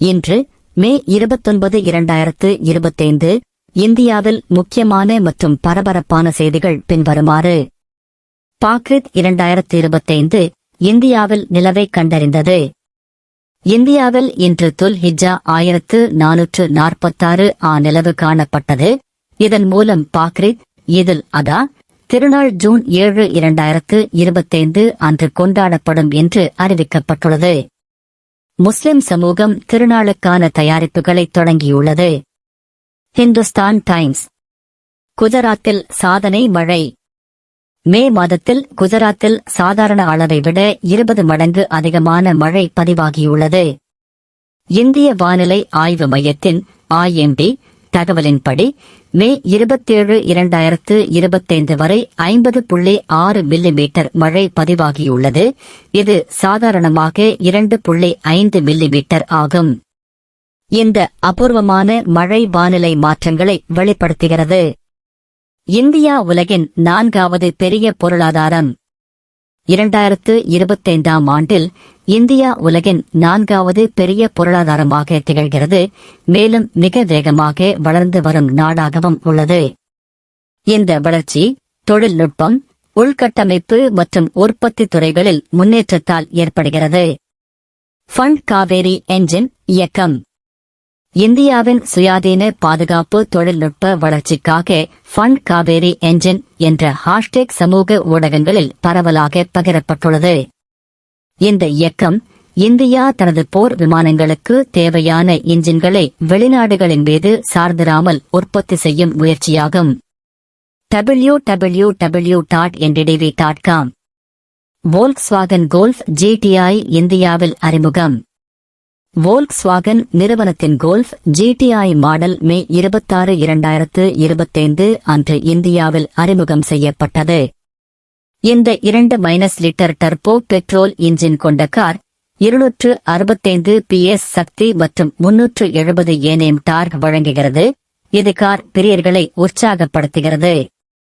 இன்று மே இருபத்தொன்பது இரண்டாயிரத்து இருபத்தைந்து இந்தியாவில் முக்கியமான மற்றும் பரபரப்பான செய்திகள் பின்வருமாறு. பாக்ரித் இரண்டாயிரத்து இருபத்தைந்து இந்தியாவில் நிலவை கண்டறிந்தது. இந்தியாவில் இன்று துல் ஹிஜா ஆயிரத்து நானூற்று நாற்பத்தாறு ஆ நிலவு காணப்பட்டது. இதன் மூலம் பாக்ரித் இதில் அதா திருநாள் ஜூன் ஏழு இரண்டாயிரத்து இருபத்தைந்து அன்று கொண்டாடப்படும் என்று அறிவிக்கப்பட்டுள்ளது. முஸ்லிம் சமூகம் திருநாளுக்கான தயாரிப்புகளை தொடங்கியுள்ளது. ஹிந்துஸ்தான் டைம்ஸ். குஜராத்தில் சாதனை மழை. மே மாதத்தில் குஜராத்தில் சாதாரண அளவை விட இருபது மடங்கு அதிகமான மழை பதிவாகியுள்ளது. இந்திய வானிலை ஆய்வு மையத்தின் ஐஎம்பி தகவலின்படி மே இருபத்தேழு இரண்டாயிரத்து இருபத்தைந்து வரை ஐம்பது புள்ளி ஆறு மில்லிமீட்டர் மழை பதிவாகியுள்ளது. இது சாதாரணமாக இரண்டு புள்ளி ஐந்து மில்லிமீட்டர் ஆகும். இந்த அபூர்வமான மழை வானிலை மாற்றங்களை வெளிப்படுத்துகிறது. இந்தியா உலகின் நான்காவது பெரிய பொருளாதாரம். இரண்டாயிரத்து இருபத்தைந்தாம் ஆண்டில் இந்தியா உலகின் நான்காவது பெரிய பொருளாதாரமாக திகழ்கிறது. மேலும் மிக வேகமாக வளர்ந்து வரும் நாடாகவும் உள்ளது. இந்த வளர்ச்சி தொழில்நுட்பம் உள்கட்டமைப்பு மற்றும் உற்பத்தி துறைகளில் முன்னேற்றத்தால் ஏற்படுகிறது. ஃபண்ட் காவேரி என்ஜின் இயக்கம். இந்தியாவின் சுயாதீன பாதுகாப்பு தொழில்நுட்ப வளர்ச்சிக்காக ஃபண்ட் காவேரி என்ஜின் என்ற ஹாஷ்டேக் சமூக ஊடகங்களில் பரவலாக பகிரப்பட்டுள்ளது. இந்த இயக்கம் இந்தியா தனது போர் விமானங்களுக்கு தேவையான இன்ஜின்களை வெளிநாடுகளின் மீது சார்ந்திராமல் உற்பத்தி செய்யும் முயற்சியாகும். W W W dot NDTV dot com. Volkswagen Golf GTI இந்தியாவில் அறிமுகம். வோல்க்ஸ்வாகன் நிறுவனத்தின் கோல்ஃப் ஜிடிஐ மாடல் மே இருபத்தாறு இரண்டாயிரத்து இருபத்தைந்து அன்று இந்தியாவில் அறிமுகம் செய்யப்பட்டது. இந்த இரண்டு minus litre turbo petrol engine கொண்ட கார் இருநூற்று அறுபத்தைந்து பிஎஸ் சக்தி மற்றும் முன்னூற்று எழுபது ஏனேம் டார்க் வழங்குகிறது. இது கார் பிரியர்களை உற்சாகப்படுத்துகிறது.